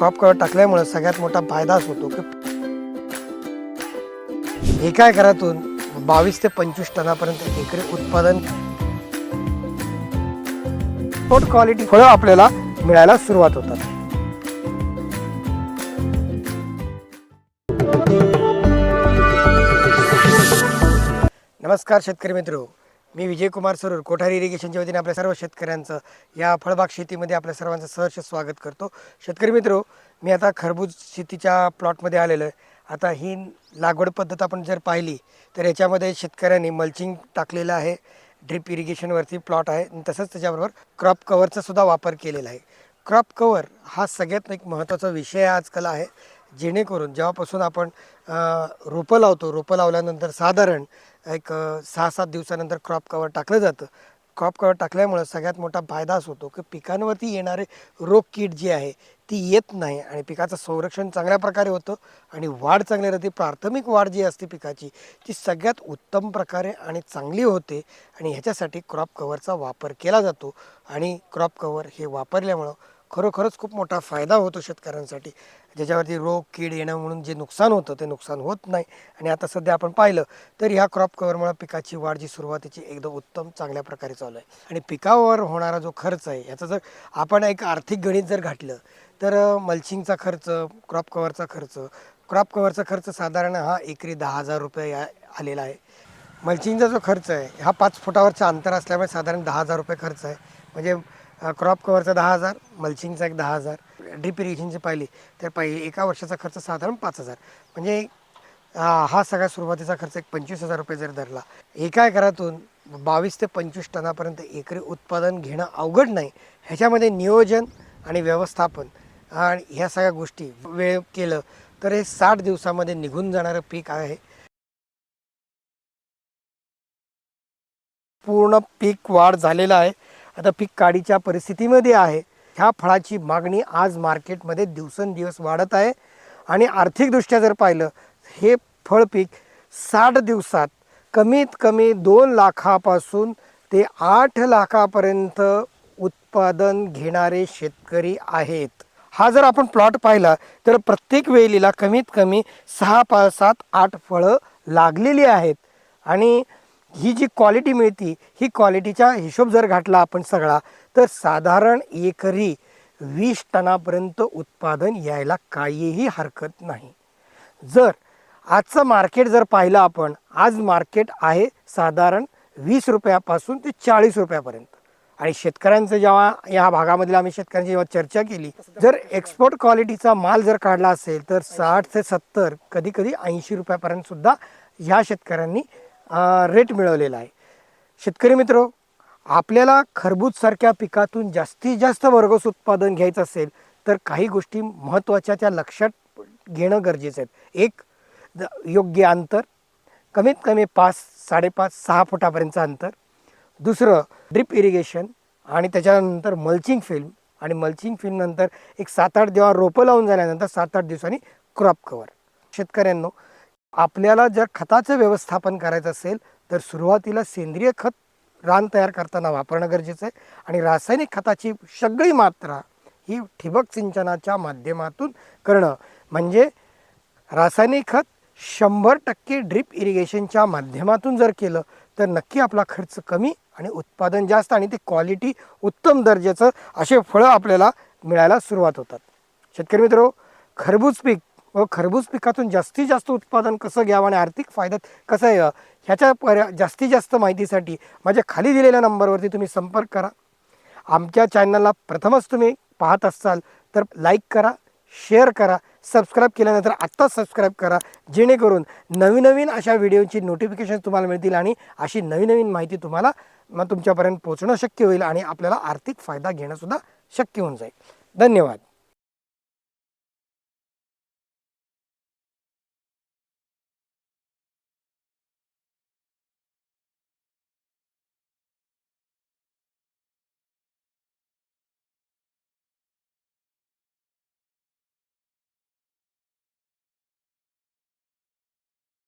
Crop cover टाकल्यामुळे सगळ्यात मोठा फायदाच होतो की एका एकरातून बावीस ते पंचवीस टनापर्यंत एकरी उत्पादन गुड क्वालिटी फळं आपल्याला मिळायला सुरुवात होतात. नमस्कार शेतकरी मित्र. मी विजयकुमार सरूर कोठारी इरिगेशनच्या वतीने आपल्या सर्व शेतकऱ्यांचं या फळबाग शेतीमध्ये आपल्या सर्वांचं सहर्ष स्वागत करतो. शेतकरी मित्र मी आता खरबूज शेतीच्या प्लॉटमध्ये आलेलो आहे. आता ही लागवड पद्धत आपण जर पाहिली तर याच्यामध्ये शेतकऱ्यांनी मल्चिंग टाकलेलं आहे. ड्रिप इरिगेशनवरती प्लॉट आहे. आणि तसंच त्याच्याबरोबर क्रॉप कवरचा सुद्धा वापर केलेला आहे. क्रॉप कवर हा सगळ्यात एक महत्त्वाचा विषय आजकाल आहे. जेणेकरून जेव्हापासून आपण रोपं लावतो रोपं लावल्यानंतर साधारण एक सहा सात दिवसानंतर क्रॉप कवर टाकलं जातं. क्रॉप कवर टाकल्यामुळं सगळ्यात मोठा फायदाच होतो की पिकांवरती येणारे रोग कीड जी आहे ती येत नाही आणि पिकाचं संरक्षण चांगल्या प्रकारे होतं आणि वाढ चांगली राहते प्राथमिक वाढ जी असते पिकाची ती सगळ्यात उत्तम प्रकारे आणि चांगली होते आणि ह्याच्यासाठी क्रॉप कवरचा वापर केला जातो. आणि क्रॉप कवर हे वापरल्यामुळं खरोखरच खूप मोठा फायदा होतो शेतकऱ्यांसाठी. ज्याच्यावरती रोग कीड येणं म्हणून जे नुकसान होतं ते नुकसान होत नाही. आणि आता सध्या आपण पाहिलं तर ह्या क्रॉप कव्हरमुळे पिकाची वाढ जी सुरुवातीची एकदम उत्तम चांगल्या प्रकारे चालू आहे. आणि पिकावर होणारा जो खर्च आहे याचा जर आपण एक आर्थिक गणित जर घातलं तर मल्चिंगचा खर्च क्रॉप कव्हरचा खर्च क्रॉप कव्हरचा खर्च साधारण हा एकरी दहा हजार रुपये या आलेला आहे. मल्चिंगचा जो खर्च आहे हा पाच फुटावरचा अंतर असल्यामुळे साधारण दहा हजार रुपये खर्च आहे. म्हणजे क्रॉप कवरचा दहा हजार मल्चिंगचा एक दहा हजार ड्रीप इरिगेशनची पाहिली तर पाहिजे एका वर्षाचा खर्च साधारण पाच हजार. म्हणजे हा सगळा सुरुवातीचा खर्च एक पंचवीस हजार रुपये जर धरला एका एकरातून बावीस ते पंचवीस टनापर्यंत एकरी उत्पादन घेणं अवघड नाही. ह्याच्यामध्ये नियोजन आणि व्यवस्थापन आणि ह्या सगळ्या गोष्टी वेळ केलं तर हे साठ दिवसामध्ये निघून जाणारं पीक आहे. पूर्ण पीक वाढ झालेलं आहे. आता पीक काढीच्या परिस्थितीमध्ये आहे. ह्या फळाची मागणी आज मार्केटमध्ये दिवसेंदिवस वाढत आहे. आणि आर्थिकदृष्ट्या जर पाहिलं हे फळ पीक साठ दिवसात कमीत कमी दोन लाखापासून ते आठ लाखापर्यंत उत्पादन घेणारे शेतकरी आहेत. हा जर आपण प्लॉट पाहिला तर प्रत्येक वेलीला कमीत कमी सहा पाच सात आठ फळं लागलेली आहेत. आणि ही जी क्वालिटी मिळती ही क्वालिटीचा हिशोब जर घातला आपण सगळा तर साधारण एकरी वीस टनापर्यंत उत्पादन यायला काहीही हरकत नाही. जर आजचं मार्केट जर पाहिलं आपण आज मार्केट आहे साधारण वीस रुपयापासून ते चाळीस रुपयापर्यंत. आणि शेतकऱ्यांचं जेव्हा या भागामधील आम्ही शेतकऱ्यांची जेव्हा चर्चा केली जर एक्सपोर्ट क्वालिटीचा माल जर काढला असेल तर साठ ते सत्तर कधी कधी ऐंशी रुपयापर्यंत सुद्धा ह्या शेतकऱ्यांनी रेट मिळवलेला आहे. शेतकरी मित्र आपल्याला खरबूजसारख्या पिकातून जास्तीत जास्त वर्गस उत्पादन घ्यायचं असेल तर काही गोष्टी महत्त्वाच्या त्या लक्षात घेणं गरजेचं आहे. एक योग्य अंतर कमीत कमी पाच साडेपाच सहा फुटापर्यंतचं अंतर. दुसरं ड्रिप इरिगेशन आणि त्याच्यानंतर मल्चिंग फिल्म आणि मल्चिंग फिल्मनंतर एक सात आठ जेव्हा रोपं लावून झाल्यानंतर सात आठ दिवसांनी क्रॉप कवर शेतकऱ्यांनो आपल्याला जर खताचं व्यवस्थापन करायचं असेल तर सुरुवातीला सेंद्रिय खत रान तयार करताना वापरणं गरजेचं आहे. आणि रासायनिक खताची सगळी मात्रा ही ठिबक सिंचनाच्या माध्यमातून करणं. म्हणजे रासायनिक खत शंभर टक्के ड्रिप इरिगेशनच्या माध्यमातून जर केलं तर नक्की आपला खर्च कमी आणि उत्पादन जास्त आणि ते क्वालिटी उत्तम दर्जाचं असे फळं आपल्याला मिळायला सुरुवात होतात. शेतकरी मित्र खरबूज पीक व खरबूज पिकातून जास्तीत जास्त उत्पादन कसं घ्यावं आणि आर्थिक फायद्यात कसं यावं ह्याच्या पर्या जास्तीत जास्त माहितीसाठी माझ्या खाली दिलेल्या नंबरवरती तुम्ही संपर्क करा. आमच्या चॅनलला प्रथमच तुम्ही पाहत असाल तर लाईक करा शेअर करा सबस्क्राईब केल्यानंतर आत्ताच सबस्क्राईब करा जेणेकरून नवीन नवीन अशा व्हिडिओची नोटिफिकेशन तुम्हाला मिळतील आणि अशी नवीन नवीन माहिती तुम्हाला मग तुमच्यापर्यंत पोहोचणं शक्य होईल आणि आपल्याला आर्थिक फायदा घेणंसुद्धा शक्य होऊन जाईल. धन्यवाद.